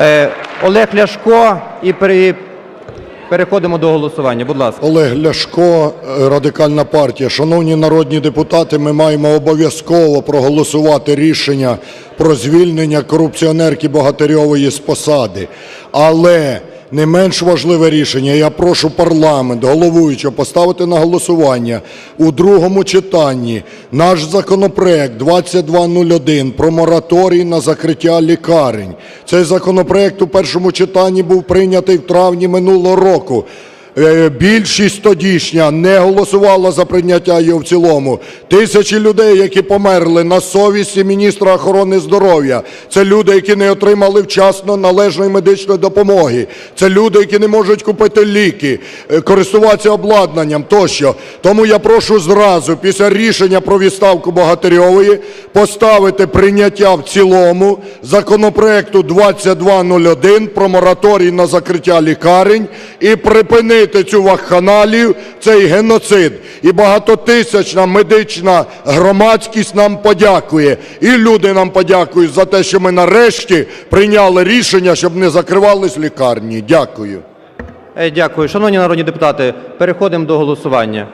Е, Олег Ляшко і переходимо до голосування. Будь ласка. Олег Ляшко, е, Радикальна партія. Шановні народні депутати, ми маємо обов'язково проголосувати рішення про звільнення корупціонерки Богатирьової з посади. Але не менш важливе рішення, я прошу парламент, головуючого, поставити на голосування у другому читанні наш законопроект 2201 про мораторій на закриття лікарень. Цей законопроект у першому читанні був прийнятий в травні минулого року. Е, Більшість тодішня не голосувала за прийняття його в цілому. Тисячі людей, які померли на совісті міністра охорони здоров'я. Це люди, які не отримали вчасно належної медичної допомоги. Це люди, які не можуть купити ліки, е, користуватися обладнанням тощо. Тому я прошу зразу, після рішення про відставку Богатирьової, поставити прийняття в цілому законопроекту 2201 про мораторій на закриття лікарень і припинити цю вакханалію, цей геноцид. І багатотисячна медична громадськість нам подякує. І люди нам подякують за те, що ми нарешті прийняли рішення, щоб не закривались лікарні. Дякую. Е, Дякую. Шановні народні депутати, переходимо до голосування.